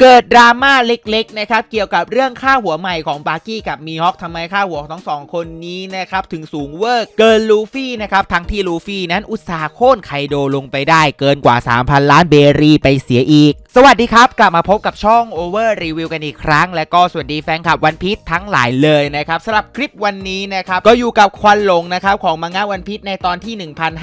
เกิดดราม่าเล็กๆนะครับเกี่ยวกับเรื่องค่าหัวใหม่ของบาร์กี้กับมีฮอคทำไมค่าหัวของทั้งสองคนนี้นะครับถึงสูงเวอร์เกินลูฟี่นะครับทั้งที่ลูฟี่นั้นอุตสาห์โค่นไคโดลงไปได้เกินกว่า 3,000 ล้านเบรีไปเสียอีก สวัสดีครับ กลับมาพบกับช่อง Over Review กันอีกครั้ง และก็สวัสดีแฟนคลับวันพีชทั้งหลายเลยนะครับสำหรับคลิปวันนี้นะครับก็อยู่กับควันหลงนะครับของมังงะวันพีชในตอนที่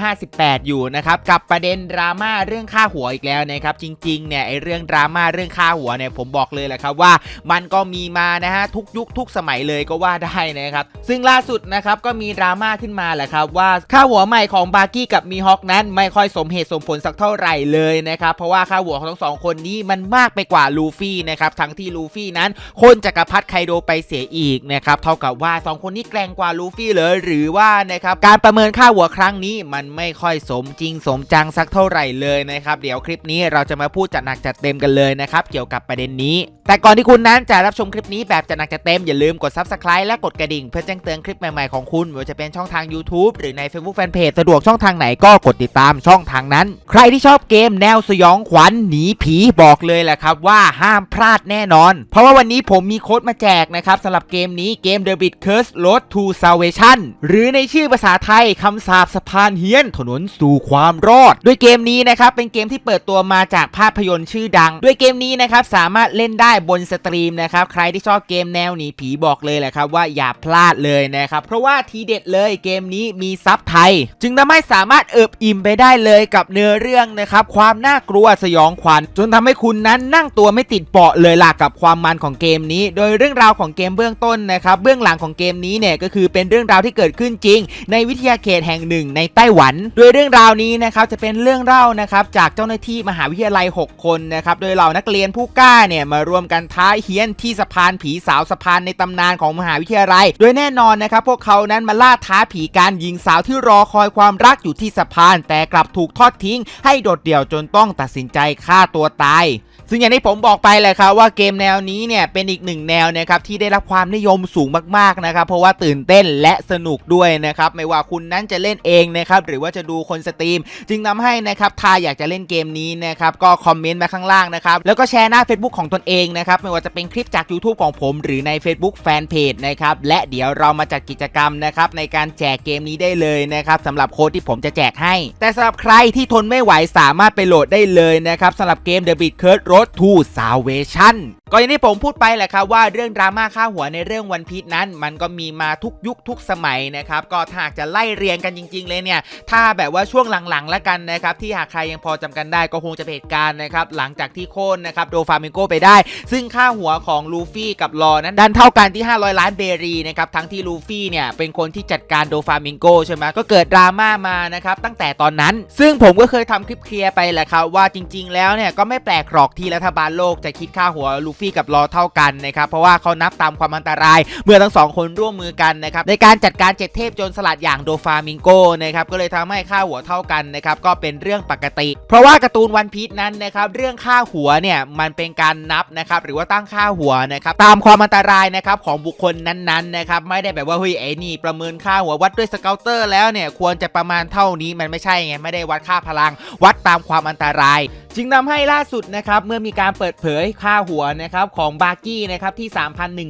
1058 อยู่นะครับกับประเด็นดราม่าเรื่องค่าหัวอีกแล้วนะครับจริงๆเนี่ยไอเรื่องดราม่าเรื่องค่าหัวเนี่ยผมบอกเลยแหละครับว่ามันก็มีมานะฮะทุกยุคทุกสมัยเลยก็ว่าได้นะครับซึ่งล่าสุดนะครับก็มีดราม่าขึ้นมาแหละครับว่าค่าหัวใหม่ของบาร์กี้กับมีฮอคนั้นไม่ค่อยสมเหตุสมผลสักเท่าไหร่เลยนะครับเพราะว่าค่าหัวของทั้งสองคนนี้มันมากไปกว่าลูฟี่นะครับทั้งที่ลูฟี่นั้นโคนจักรพรรดิไคโดไปเสียอีกนะครับเท่ากับว่าสองคนนี้แกร่งกว่าลูฟี่เลยหรือว่านะครับการประเมินค่าหัวครั้งนี้มันไม่ค่อยสมจริงสมจังสักเท่าไหร่เลยนะครับเดี๋ยวคลิปนี้เราจะมาพูดจัดหนักจัดเต็มกันเลยนะครับเกี่ยวกับประเด็นนี้ แต่ก่อนที่คุณนั้นจะรับชมคลิปนี้แบบจัดหนักจัดเต็มอย่าลืมกด subscribe และกดกระดิ่งเพื่อแจ้งเตือนคลิปใหม่ๆของคุณไม่ว่าจะเป็นช่องทาง YouTube หรือใน Facebook Fanpage สะดวกช่องทางไหนก็กดติดตามช่องทางนั้น ใครที่ชอบเกมแนวสยองขวัญหนีผีบอกเลยแหละครับว่าห้ามพลาดแน่นอน เพราะว่าวันนี้ผมมีโค้ดมาแจกนะครับสำหรับเกมนี้เกม The Bit Curse Road to Salvation หรือในชื่อภาษาไทยคำสาปสะพานเฮี้ยนถนนสู่ความรอด ด้วยเกมนี้นะครับเป็นเกมที่เปิดตัวมาจากภาพยนตร์ชื่อดัง ด้วยเกมนี้นะครับสามารถเล่นได้บนสตรีมนะครับใครที่ชอบเกมแนวหนีผีบอกเลยแหละครับว่าอย่าพลาดเลยนะครับเพราะว่าทีเด็ดเลยเกมนี้มีซับไทย จึงทำให้สามารถเอิบอิ่มไปได้เลยกับเนื้อเรื่องนะครับความน่ากลัวสยองขวัญจนทำให้คุณนั้นนั่งตัวไม่ติดเบาะเลยล่ะกับความมันของเกมนี้ โดยเรื่องราวของเกมเบื้องต้นนะครับเบื้องหลังของเกมนี้เนี่ยก็คือเป็นเรื่องราวที่เกิดขึ้นจริง ในวิทยาเขตแห่งหนึ่งในไต้หวัน โดยเรื่องราวนี้นะครับจะเป็นเรื่องเล่านะครับจากเจ้าหน้าที่มหาวิทยาลัย 6 คนนะครับโดยเหล่านักเรียนผู้กล้าเนี่ยมารวมกันท้าเฮี้ยนที่สะพานผีสาวสะพานในตำนานของมหาวิทยาลัย โดยแน่นอนนะครับพวกเขานั้นมาล่าท้าผีการหญิงสาวที่รอคอยความรักอยู่ที่สะพาน แต่กลับถูกทอดทิ้ง ให้โดดเดี่ยวจนต้องตัดสินใจฆ่าตัวตาย tài ซึ่งอย่างที่ผมบอกไปแหละครับว่าเกมแนวนี้เนี่ยเป็นอีกหนึ่งแนวนะครับที่ได้รับความนิยมสูงมากๆนะครับเพราะว่าตื่นเต้นและสนุกด้วยนะครับไม่ว่าคุณนั้นจะเล่นเองนะครับหรือว่าจะดูคนสตรีม จึงทำให้นะครับถ้าอยากจะเล่นเกมนี้นะครับก็คอมเมนต์มาข้างล่างนะครับแล้วก็แชร์หน้า Facebook ของตนเองนะครับไม่ว่าจะเป็นคลิปจาก YouTube ของผม หรือใน Facebook Fanpage นะครับและเดี๋ยวเรามาจัดกิจกรรมนะครับในการแจกเกมนี้ได้เลยนะครับสำหรับโค้ดที่ผมจะแจกให้ แต่สำหรับใครที่ทนไม่ไหวสามารถไปโหลดได้เลยนะครับสำหรับเกม The Beat Curse Road to Salvation ก็อย่างที่ผมพูดไปแหละครับว่าเรื่องดราม่าค่าหัวในเรื่องวันพีชนั้น มันก็มีมาทุกยุคทุกสมัยนะครับก็ถ้าหากจะไล่เรียงกันจริง ๆ เลยเนี่ย ถ้าแบบว่าช่วงหลังๆแล้วกันนะครับที่หากใครยังพอจำกันได้ก็คงจะเป็นเหตุการณ์นะครับหลังจากที่โค่นนะครับโดฟามิโกไปได้ ซึ่งค่าหัวของลูฟี่กับลอนั้นดันเท่ากันที่ 500 ล้านเบรีนะครับทั้งที่ลูฟี่เนี่ยเป็นคนที่จัดการโดฟามิงโกใช่ไหมก็เกิดดราม่ามานะครับตั้งแต่ตอนนั้น ซึ่งผมก็เคยทำคลิปเคลียร์ไปแหละครับว่าจริง ๆ แล้วเนี่ยก็ไม่แปลกหรอกที่รัฐบาลโลกจะคิดค่าหัวลูฟี่กับลอเท่ากันนะครับเพราะว่าเขานับตามความอันตราย เมื่อทั้งสองคนร่วมมือกันนะครับในการจัดการเจ็ดเทพโจรสลัดอย่างโดฟามิงโกนะครับก็เลยทำให้ค่าหัวเท่ากันนะครับก็เป็นเรื่องปกติ เพราะว่าการ์ตูนวันพีชนั้นนะครับเรื่องค่าหัวเนี่ยมันเป็นการนับนะครับหรือว่าตั้งค่าหัวนะครับตามความอันตรายนะครับของบุคคลนั้นๆนะครับไม่ได้แบบว่าเฮ้ยไอ้นี่ประเมินค่าหัววัดด้วยสเกลเตอร์แล้วเนี่ยควรจะประมาณเท่านี้มันไม่ใช่ไงไม่ได้วัดค่าพลัง วัดตามความอันตราย จึงทำให้ล่าสุดนะครับเมื่อมีการเปิดเผยค่าหัวนะครับของบาร์กี้นะครับที่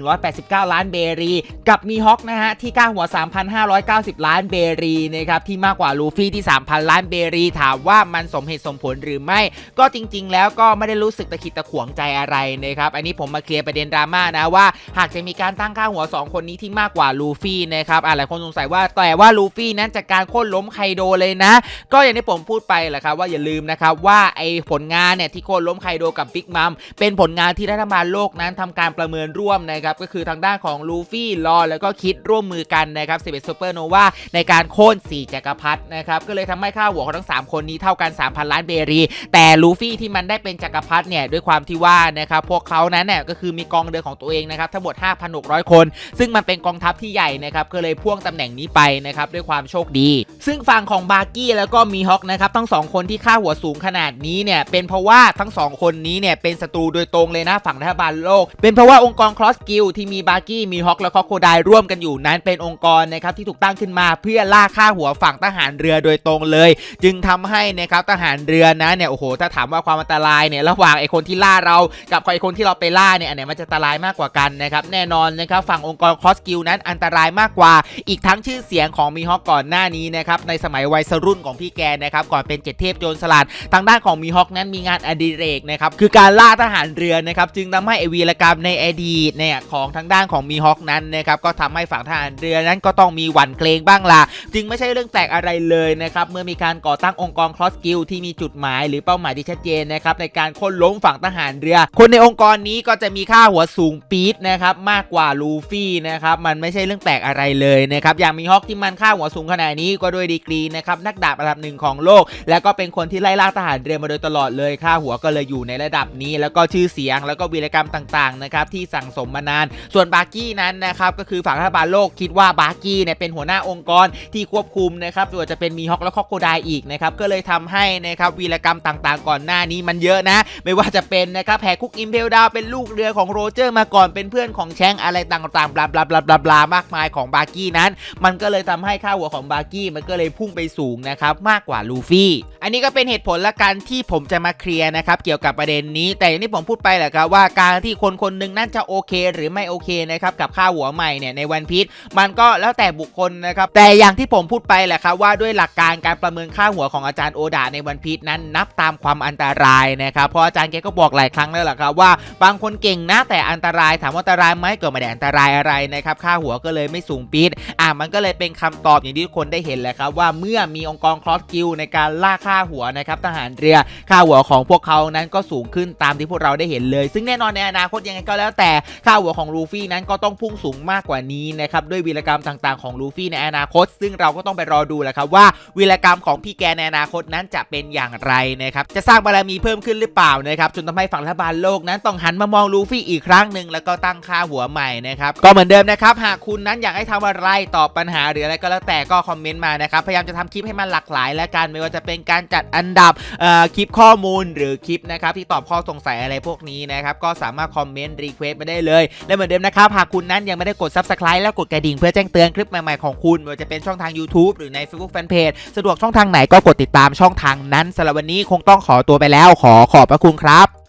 3,189 ล้านเบรี กับมีฮอคนะฮะที่ค่าหัว 3,590 ล้านเบรีนะครับที่มากกว่าลูฟี่ที่ 3,000 ล้านเบรี ถามว่ามันสมเหตุสมผลหรือไม่ ก็จริง ๆ แล้วก็ไม่ได้รู้สึกตะขิดตะขวงใจอะไรนะครับอันนี้ผมมาเคลียร์ประเด็นดราม่านะว่า หากจะมีการตั้งค่าหัว 2 คนนี้ที่มากกว่าลูฟี่นะครับอะหลายคนสงสัยว่าแต่ว่าลูฟี่นั้นจากการโค่นล้มไคโดเลยนะ ก็อย่างที่ผมพูดไปแหละครับว่าอย่าลืมนะครับว่าไอผลงานเนี่ยที่โค่นล้มไคโดกับบิ๊กมัมเป็นผลงานที่รัฐบาลโลกนั้นทำการประเมินร่วมนะครับก็คือทางด้านของลูฟี่ลอแล้วก็คิดร่วมมือกันนะครับ11ซูเปอร์โนวาในการโค่น4จักรพรรดินะครับก็เลยทำให้ค่าหัวของทั้ง 3 คนนี้เท่ากัน 3,000 ล้านเบรี แต่ลูฟี่ที่มันได้เป็นจักรพรรดิเนี่ยด้วยความที่ว่านะครับพวกเขานั้นเนี่ยก็คือมีกองเรือของตัวเองนะครับทั้งหมด 5,600 คน ซึ่งมันเป็นกองทัพที่ใหญ่นะครับก็เลยพ่วงตำแหน่งนี้ไปนะครับด้วยความโชคดี ซึ่งฝั่งของบาร์กี้แล้วก็มีฮอคนะครับทั้งสองคนที่ค่าหัวสูงขนาดนี้เนี่ยเป็นเพราะว่าทั้งสองคนนี้เนี่ยเป็นศัตรูโดยตรงเลยนะฝั่งรัฐบาลโลก เป็นเพราะว่าองค์กร Cross Guild ที่มีบาร์กี้มีฮอกและคอโคไดร่วมกันอยู่นั้นเป็นองค์กรนะครับที่ถูกตั้งขึ้นมาเพื่อล่าฆ่าหัวฝั่งทหารเรือโดยตรงเลย จึงทำให้นะครับทหารเรือนะเนี่ยโอ้โหถ้าถามว่าความอันตรายเนี่ยระหว่างไอ้คนที่ล่าเรากับไอ้คนที่เราไปล่าเนี่ยอันไหนมันจะอันตรายมากกว่ากันนะครับแน่นอนนะครับฝั่งองค์กร Cross Guild นั้นอันตรายมากกว่า อีกทั้งชื่อเสียงของมีฮอกก่อนหน้านี้นะครับในสมัยวัยรุ่นของพี่แกนะครับก่อนเป็นเจ็ดเทพโจรสลัดทางด้านของมีฮอกนั้นมีงานอดิเรกนะครับคือการล่าทหารเรือนะครับจึงทำให้อวีรกรรมในอดีตเนี่ยของทางด้านของมีฮอกนั้นนะครับก็ทำให้ฝั่งทหารเรือนั้นก็ต้องมีหวั่นเกรงบ้างล่ะจึงไม่ใช่เรื่องแปลกอะไรเลยนะครับเมื่อมีการก่อตั้งองค์กร Cross Guild ที่มีจุดหมายหรือเป้าหมายที่ชัดเจนนะครับในการค้นล้มฝั่งทหารเรือ คนในองค์กรนี้ก็จะมีค่าหัวสูงปี๊ดนะครับมากกว่าลูฟี่นะครับมันไม่ใช่เรื่องแปลกอะไรเลยนะครับอย่างมีฮอกที่มันค่าหัวสูงขนาดนี้ก็ด้วยดีกรีนะครับนักดาบอันดับหนึ่งของโลก แล้วก็เป็นคนที่ไล่ล่าทหารเรือมาโดยตลอดเลยค่าหัวก็เลยอยู่ในระดับนี้ แล้วก็ชื่อเสียงแล้วก็วีรกรรมต่างๆนะครับที่สั่งสมมานาน ส่วนบาร์กี้นั้นนะครับก็คือฝั่งรัฐบาลโลกคิดว่าบาร์กี้เนี่ยเป็นหัวหน้าองค์กรที่ควบคุมนะครับไม่ว่าจะเป็นมีฮอกและคอกโคไดอีกนะครับก็เลยทำให้นะครับวีรกรรมต่างๆ ก่อนหน้านี้มันเยอะนะ ไม่ว่าจะเป็นนะครับแพคุกอิมเพลดาวเป็นลูกเรือของโรเจอร์มาก่อนเป็นเพื่อนของแชงอะไรต่างๆบลาบลาบลาบลาบลามากมายของบาร์กี้นั้น มันก็เลยทำให้ค่าหัวของบาร์กี้มันก็เลยพุ่งไปสูงนะครับมากกว่าลูฟี่ อันนี้ก็เป็นเหตุผลละกันที่ผมจะมาเคลียร์นะครับเกี่ยวกับประเด็นนี้ แต่อย่างที่ผมพูดไปแหละครับว่าการที่คนคนหนึ่งนั่นจะโอเค หรือไม่โอเคนะครับกับค่าหัวใหม่เนี่ยในวันพีชมันก็แล้วแต่บุคคลนะครับแต่อย่างที่ผมพูดไปแหละครับว่าด้วยหลักการการประเมินค่าหัวของอาจารย์โอดาในวันพีชนั้นนับตามความอันตรายนะครับเพราะอาจารย์แกก็บอกหลายครั้งแล้วแหละครับว่า บางคนเก่งนะแต่อันตรายถามว่าอันตรายไหมก็ไม่ได้อันตรายอะไรนะครับค่าหัวก็เลยไม่สูงปีดอะมันก็เลยเป็นคำตอบอย่างที่ทุกคนได้เห็นแหละครับว่าเมื่อมีองค์กรคลอสกิลในการล่าค่าหัวนะครับทหารเรือค่าหัวของพวกเขานั้นก็สูงขึ้นตามที่พวกเราได้เห็นเลย ซึ่งแน่นอนในอนาคตยังไงก็แล้วแต่ค่าหัวของลูฟี่นั้นก็ต้องพุ่งสูงมากกว่านี้นะครับด้วยวีรกรรมต่างๆของลูฟี่ในอนาคต ซึ่งเราก็ต้องไปรอดูแหละครับว่าวีรกรรมของพี่แกในอนาคตนั้นจะเป็นอย่างไรนะครับจะสร้างบารมีเพิ่มขึ้นหรือเปล่านะครับจนทำให้ฝั่งรัฐบาลโลกนั้นต้องหันมามองลูฟี่อีกครั้งหนึ่งแล้วก็ตั้งค่าหัวใหม่นะครับก็เหมือนเดิมนะครับหากคุณนั้นอยากให้ทำอะไรตอบปัญหาหรืออะไรก็แล้วแต่ก็คอมเมนต์มานะครับพยายามจะทำคลิปให้มันหลากหลาย และกันไม่ว่าจะเป็นการจัดอันดับคลิปข้อมูลหรือคลิปนะครับที่ตอบข้อสงสัยอะไรพวกนี้นะครับ ก็สามารถคอมเมนต์รีเควสมาได้เลย และเหมือนเดิมนะครับ หากคุณนั้นยังไม่ได้กด subscribe แล้วกดกระดิ่งเพื่อแจ้งเตือนคลิปใหม่ๆของคุณไม่ว่าจะเป็นช่องทาง YouTube หรือใน Facebook Fanpage สะดวกช่องทางไหนก็กดติดตามช่องทางนั้นสำหรับวันนี้คงต้องขอตัวไปแล้วขอขอบพระคุณครับ